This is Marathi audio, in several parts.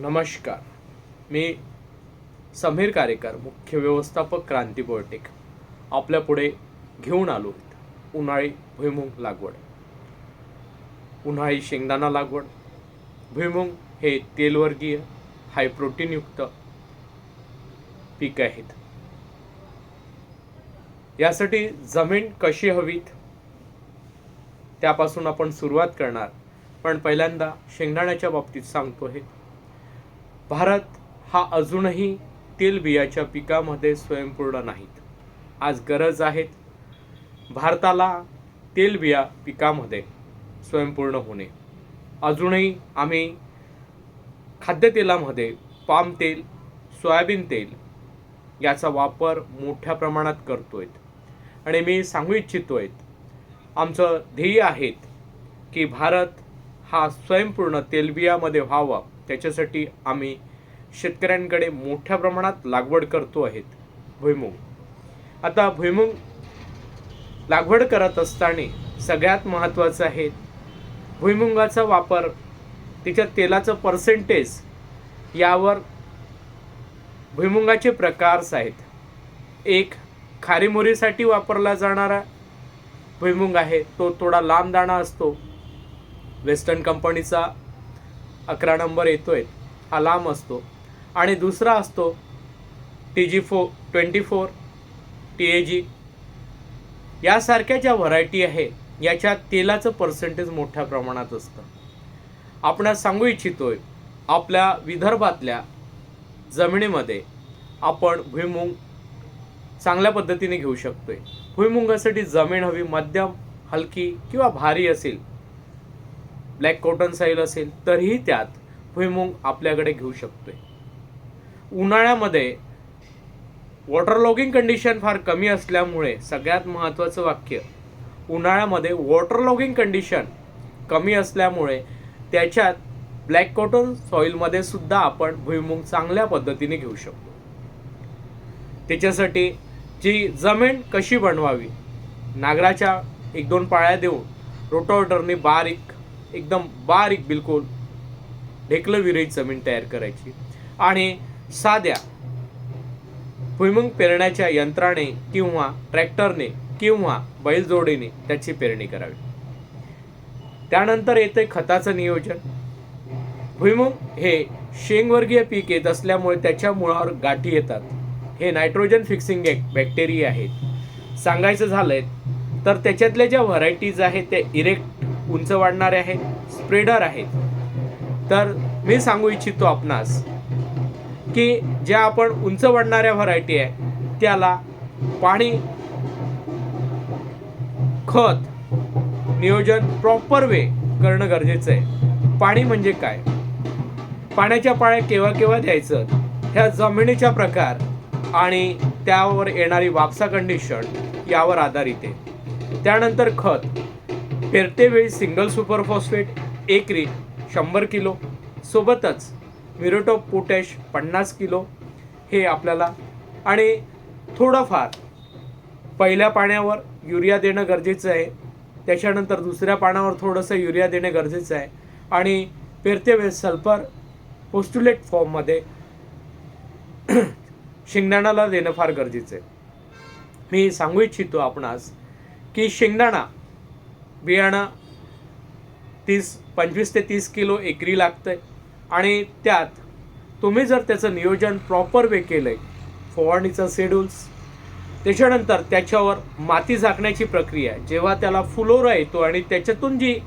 नमस्कार. मी समीर कारेकर मुख्य व्यवस्थापक क्रांती बोर्टेक आपल्यापुढे घेऊन आलो उन्हाळी भुईमुग लागवड. उन्हाळी शेंगदाणा लागवड. भुईमुंग हे तेलवर्गीय हाय प्रोटीनयुक्त पीक आहेत. यासाठी जमीन कशी हवीत? त्यापासून आपण सुरुवात करणार. पण पहिल्यांदा शेंगदाण्याच्या बाबतीत सांगतो हे भारत हा अजूनही तेलबियाच्या पिकामध्ये स्वयंपूर्ण नाहीत. आज गरज आहेत भारताला तेलबिया पिकामध्ये स्वयंपूर्ण होणे. अजूनही आम्ही खाद्यतेलामध्ये पाम तेल सोयाबीन तेल याचा वापर मोठ्या प्रमाणात करतो आहेत आणि मी सांगू इच्छितो आहे आमचं ध्येय आहेत की भारत हा स्वयंपूर्ण तेलबियामध्ये व्हावा. त्याच्यासाठी आम्ही शेतकऱ्यांकडे मोठ्या प्रमाणात लागवड करतो आहेत भुईमुग. आता भुईमुग लागवड करत असताना सगळ्यात महत्त्वाचं आहे भुईमुगाचा वापर त्याच्या तेलाचं पर्सेंटेज यावर भुईमुगाचे प्रकार्स आहेत. एक खारीमुरीसाठी वापरला जाणारा भुईमुग आहे तो थोडा लांब दाणा असतो. वेस्टर्न कंपनीचा अकरा नंबर येतो हा लांब असतो. आणि दुसरा असतो T G four twenty four T A G यासारख्या ज्या व्हरायटी आहे याच्यात तेलाचं पर्सेंटेज मोठ्या प्रमाणात असतं. आपण सांगू इच्छितो आहे आपल्या विदर्भातल्या जमिनीमध्ये आपण भुईमुग चांगल्या पद्धतीने घेऊ शकतो आहे भुईमुगासाठी जमीन हवी मध्यम हलकी किंवा भारी असेल ब्लॅक कॉटन साईल असेल तरीही त्यात भुईमुंग आपल्याकडे घेऊ शकतोय. उन्हाळ्यामध्ये वॉटर लॉगिंग कंडिशन फार कमी असल्यामुळे सगळ्यात महत्त्वाचं वाक्य उन्हाळ्यामध्ये वॉटर लॉगिंग कंडिशन कमी असल्यामुळे त्याच्यात ब्लॅक कॉटन सॉईलमध्ये सुद्धा आपण भुईमुंग चांगल्या पद्धतीने घेऊ शकतो. त्याच्यासाठी जी जमीन कशी बनवावी नागराच्या एक दोन पाळ्या देऊन रोटोवेटरने बारीक एकदम बारीक बिलकुल ढेकलं विरहित जमीन तयार करायची. आणि साध्या भुईमुग पेरण्याच्या यंत्राने किंवा ट्रॅक्टरने किंवा बैलजोडीने त्याची पेरणी करावी. त्यानंतर येते खताचं नियोजन. भुईमुग हे शेंगवर्गीय पीक येत असल्यामुळे त्याच्या मुळावर गाठी येतात. हे नायट्रोजन फिक्सिंग बॅक्टेरिया आहेत. सांगायचं झालंय तर त्याच्यातल्या ज्या व्हरायटीज आहेत त्या इरेक्ट उंच वाढणारे आहेत स्प्रेडर आहेत तर मी सांगू इच्छितो आपणास की ज्या आपण उंच वाढणाऱ्या व्हरायटी आहे त्याला पाणी खत नियोजन प्रॉपर वे करणं गरजेचं आहे. पाणी म्हणजे काय? पाण्याच्या पाळ्या केव्हा केव्हा द्यायचं? ह्या जमिनीच्या प्रकार आणि त्यावर येणारी वापसा कंडिशन यावर आधारित आहे. त्यानंतर खत. पेरतेवेळी सिंगल सुपर फॉस्फेट एकरी शंभर किलो. सोबतच मिरोटॉप पोटॅश पन्नास किलो. हे आपल्याला आणि थोडंफार पहिल्या पाण्यावर युरिया देणं गरजेचं आहे. त्याच्यानंतर दुसऱ्या पाण्यावर थोडंसं युरिया देणं गरजेचं आहे. आणि पेरतेवेळेस सल्फर पोस्टुलेट फॉर्ममध्ये शेंगदाणाला देणं फार गरजेचं आहे. मी सांगू इच्छितो आपणास की शेंगदाणा बियाणं तीस पंचवीस ते तीस किलो एकरी लागतं आहे आणि त्यात तुम्ही जर त्याचं नियोजन प्रॉपर वे केलं आहे फवारणीचं शेड्यूल्स त्याच्यानंतर त्याच्यावर माती झाकण्याची प्रक्रिया जेव्हा त्याला फुलोरा येतो आणि त्याच्यातून जी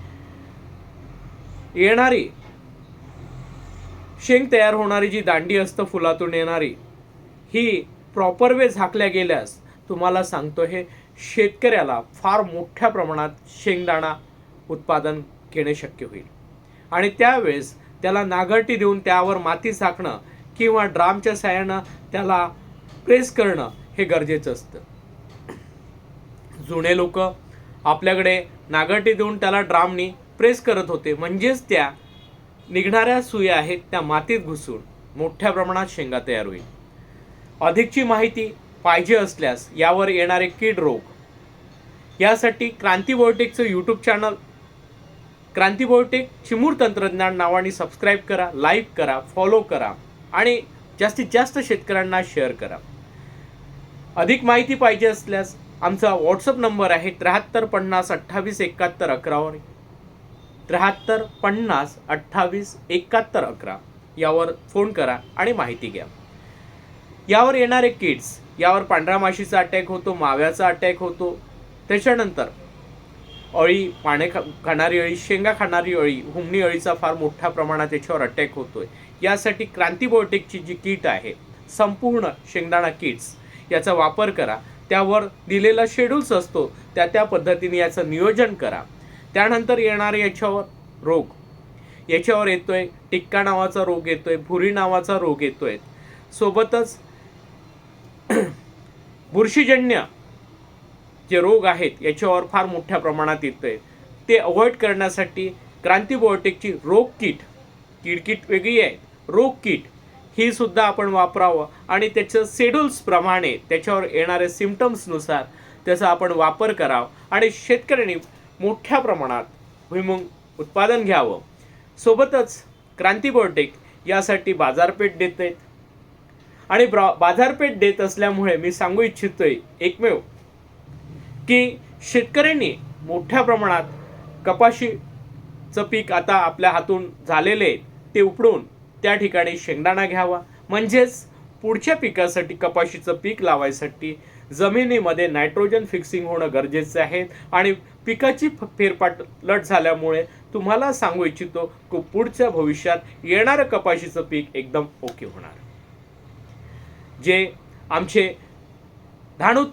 येणारी शेंग तयार होणारी जी दांडी असतं फुलातून येणारी ही प्रॉपर वे झाकल्या गेल्यास तुम्हाला सांगतो हे शेतकऱ्याला फार मोठ्या प्रमाणात शेंगदाणा उत्पादन घेणे शक्य होईल. आणि त्यावेळेस त्याला नागरटी देऊन त्यावर माती साकणं किंवा ड्रामच्या साह्यानं त्याला प्रेस करणं हे गरजेचं असतं. जुने लोक आपल्याकडे नागरटी देऊन त्याला ड्रामनी प्रेस करत होते. म्हणजेच त्या निघणाऱ्या सुया आहेत त्या मातीत घुसून मोठ्या प्रमाणात शेंगा तयार होईल. अधिकची माहिती पाहिजे असल्यास यावर येणारे कीड रोग. यासाठी Kranti बायोटेकचं YouTube channel Kranti Biotech Chimur तंत्रज्ञान नावाने सबस्क्राईब करा लाईक करा फॉलो करा आणि जास्तीत जास्त शेतकऱ्यांना शेअर करा. अधिक माहिती पाहिजे असल्यास आमचा व्हॉट्सअप नंबर आहे त्र्याहत्तर पन्नास अठ्ठावीस एकाहत्तर अकरावर त्र्याहत्तर पन्नास अठ्ठावीस एकाहत्तर अकरा. यावर फोन करा आणि माहिती घ्या. यावर येणारे किड्स यावर पांढऱ्या माशीचा अटॅक होतो माव्याचा अटॅक होतो. त्याच्यानंतर अळी पाने खा खाणारी अळी शेंगा खाणारी अळी हुमणी अळीचा फार मोठ्या प्रमाणात याच्यावर अटॅक होतोय. यासाठी क्रांतीबायोटिकची जी किट आहे संपूर्ण शेंगदाणा किट्स याचा वापर करा. त्यावर दिलेला शेड्यूल्स असतो त्या त्या पद्धतीने याचं नियोजन करा. त्यानंतर येणारे याच्यावर रोग. याच्यावर येतोय टिक्का नावाचा रोग येतोय भुरी नावाचा रोग येतोय. सोबतच बुरशीजन्य जे रोग आहेत याच्यावर फार मोठ्या प्रमाणात येतोय. ते अवॉइड करण्यासाठी क्रांतीबायोटिकची रोग किट किड किट वेगळी आहे रोग किट ही सुद्धा आपण वापरावं. आणि त्याचं शेड्यूल्सप्रमाणे त्याच्यावर येणारे सिमटम्सनुसार त्याचा आपण वापर करावा. आणि शेतकऱ्यांनी मोठ्या प्रमाणात भुईमुंग उत्पादन घ्यावं. सोबतच क्रांतीबायोटिक यासाठी बाजारपेठ देत आहेत आणि बाजारपेठ देत असल्यामुळे मी सांगू इच्छितोय एकमेव की शेतकऱ्यांनी मोठ्या प्रमाणात कपाशीचं पीक आता आपल्या हातून झालेले आहे ते उपडून त्या ठिकाणी शेंगदाणा घ्यावा. म्हणजेच पुढच्या पिकासाठी कपाशीचं पीक लावायसाठी जमिनीमध्ये नायट्रोजन फिक्सिंग होणं गरजेचं आहे आणि पिकाची फ- फेरपालट झाल्यामुळे तुम्हाला सांगू इच्छितो की पुढच्या भविष्यात येणारं कपाशीचं पीक एकदम ओके होणार. जे आमचे धाणूत